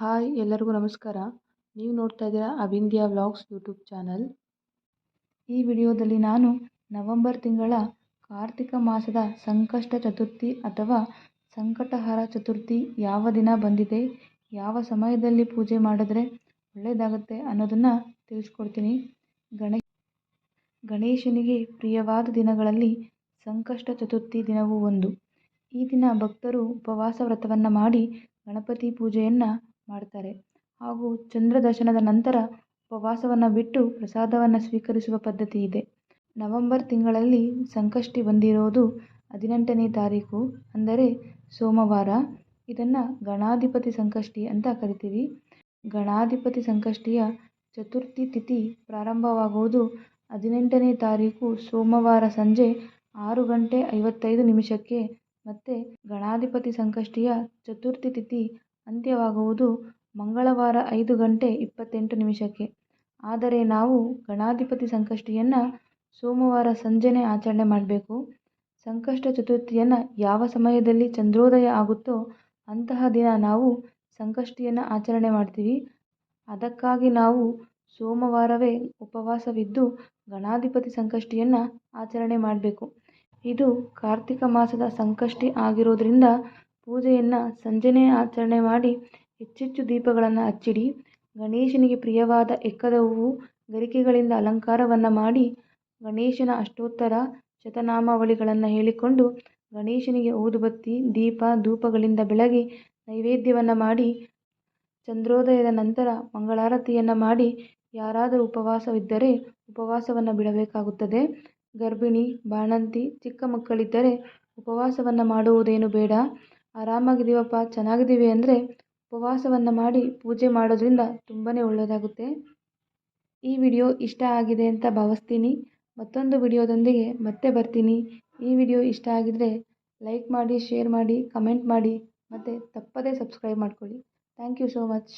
Hi ಎಲ್ಲರಿಗೂ ನಮಸ್ಕಾರ. ನೀವು ನೋಡ್ತಾ ಇದ್ದೀರಾ ಅವಿಂದ್ಯಾ ವ್ಲಾಗ್ಸ್ ಯೂಟ್ಯೂಬ್ ಚಾನಲ್. ಈ ವಿಡಿಯೋದಲ್ಲಿ ನಾನು ನವೆಂಬರ್ ತಿಂಗಳ ಕಾರ್ತಿಕ ಮಾಸದ ಸಂಕಷ್ಟ ಚತುರ್ಥಿ ಅಥವಾ ಸಂಕಟಹರ ಚತುರ್ಥಿ ಯಾವ ದಿನ ಬಂದಿದೆ, ಯಾವ ಸಮಯದಲ್ಲಿ ಪೂಜೆ ಮಾಡಿದ್ರೆ ಒಳ್ಳೆಯದಾಗುತ್ತೆ ಅನ್ನೋದನ್ನು ತಿಳಿಸ್ಕೊಡ್ತೀನಿ. ಗಣೇ, ಗಣೇಶನಿಗೆ ಪ್ರಿಯವಾದ ದಿನಗಳಲ್ಲಿ ಸಂಕಷ್ಟ ಚತುರ್ಥಿ ದಿನವೂ ಒಂದು. ಈ ದಿನ ಭಕ್ತರು ಉಪವಾಸ ವ್ರತವನ್ನು ಮಾಡಿ ಗಣಪತಿ ಪೂಜೆಯನ್ನು ಮಾಡ್ತಾರೆ. ಹಾಗೂ ಚಂದ್ರ ದರ್ಶನದ ನಂತರ ಉಪವಾಸವನ್ನು ಬಿಟ್ಟು ಪ್ರಸಾದವನ್ನು ಸ್ವೀಕರಿಸುವ ಪದ್ಧತಿ ಇದೆ. ನವಂಬರ್ ತಿಂಗಳಲ್ಲಿ ಸಂಕಷ್ಟಿ ಬಂದಿರೋದು ಹದಿನೆಂಟನೇ ತಾರೀಕು, ಅಂದರೆ ಸೋಮವಾರ. ಇದನ್ನು ಗಣಾಧಿಪತಿ ಸಂಕಷ್ಟಿ ಅಂತ ಕರಿತೀವಿ. ಗಣಾಧಿಪತಿ ಸಂಕಷ್ಟಿಯ ಚತುರ್ಥಿ ತಿಥಿ ಪ್ರಾರಂಭವಾಗುವುದು ಹದಿನೆಂಟನೇ ತಾರೀಕು ಸೋಮವಾರ ಸಂಜೆ ಆರು ಗಂಟೆ ಐವತ್ತೈದು ನಿಮಿಷಕ್ಕೆ. ಮತ್ತು ಗಣಾಧಿಪತಿ ಸಂಕಷ್ಟಿಯ ಚತುರ್ಥಿ ತಿಥಿ ಅಂತ್ಯವಾಗುವುದು ಮಂಗಳವಾರ ಐದು ಗಂಟೆ ಇಪ್ಪತ್ತೆಂಟು ನಿಮಿಷಕ್ಕೆ. ಆದರೆ ನಾವು ಗಣಾಧಿಪತಿ ಸಂಕಷ್ಟಿಯನ್ನು ಸೋಮವಾರ ಸಂಜೆನೇ ಆಚರಣೆ ಮಾಡಬೇಕು. ಸಂಕಷ್ಟ ಚತುರ್ಥಿಯನ್ನು ಯಾವ ಸಮಯದಲ್ಲಿ ಚಂದ್ರೋದಯ ಆಗುತ್ತೋ ಅಂತಹ ದಿನ ನಾವು ಸಂಕಷ್ಟಿಯನ್ನು ಆಚರಣೆ ಮಾಡ್ತೀವಿ. ಅದಕ್ಕಾಗಿ ನಾವು ಸೋಮವಾರವೇ ಉಪವಾಸವಿದ್ದು ಗಣಾಧಿಪತಿ ಸಂಕಷ್ಟಿಯನ್ನು ಆಚರಣೆ ಮಾಡಬೇಕು. ಇದು ಕಾರ್ತಿಕ ಮಾಸದ ಸಂಕಷ್ಟಿ ಆಗಿರೋದ್ರಿಂದ ಪೂಜೆಯನ್ನು ಸಂಜೆನೇ ಆಚರಣೆ ಮಾಡಿ ಹೆಚ್ಚೆಚ್ಚು ದೀಪಗಳನ್ನು ಹಚ್ಚಿಡಿ. ಗಣೇಶನಿಗೆ ಪ್ರಿಯವಾದ ಎಕ್ಕದ ಹೂವು ಗರಿಕೆಗಳಿಂದ ಅಲಂಕಾರವನ್ನು ಮಾಡಿ ಗಣೇಶನ ಅಷ್ಟೋತ್ತರ ಶತನಾಮಾವಳಿಗಳನ್ನು ಹೇಳಿಕೊಂಡು ಗಣೇಶನಿಗೆ ಊದುಬತ್ತಿ, ದೀಪ, ಧೂಪಗಳಿಂದ ಬೆಳಗಿ ನೈವೇದ್ಯವನ್ನು ಮಾಡಿ ಚಂದ್ರೋದಯದ ನಂತರ ಮಂಗಳಾರತಿಯನ್ನು ಮಾಡಿ ಯಾರಾದರೂ ಉಪವಾಸವಿದ್ದರೆ ಉಪವಾಸವನ್ನು ಬಿಡಬೇಕಾಗುತ್ತದೆ. ಗರ್ಭಿಣಿ, ಬಾಣಂತಿ, ಚಿಕ್ಕ ಮಕ್ಕಳಿದ್ದರೆ ಉಪವಾಸವನ್ನು ಮಾಡುವುದೇನು ಬೇಡ. ಆರಾಮಾಗಿದ್ದೀವಪ್ಪ, ಚೆನ್ನಾಗಿದ್ದೀವಿ ಅಂದರೆ ಉಪವಾಸವನ್ನು ಮಾಡಿ ಪೂಜೆ ಮಾಡೋದ್ರಿಂದ ತುಂಬಾ ಒಳ್ಳೆಯದಾಗುತ್ತೆ ಈ ವಿಡಿಯೋ ಇಷ್ಟ ಆಗಿದೆ ಅಂತ ಭಾವಿಸ್ತೀನಿ. ಮತ್ತೊಂದು ವಿಡಿಯೋದೊಂದಿಗೆ ಮತ್ತೆ ಬರ್ತೀನಿ. ಈ ವಿಡಿಯೋ ಇಷ್ಟ ಆಗಿದರೆ ಲೈಕ್ ಮಾಡಿ, ಶೇರ್ ಮಾಡಿ, ಕಮೆಂಟ್ ಮಾಡಿ, ಮತ್ತು ತಪ್ಪದೇ ಸಬ್ಸ್ಕ್ರೈಬ್ ಮಾಡ್ಕೊಳ್ಳಿ. Thank you so much.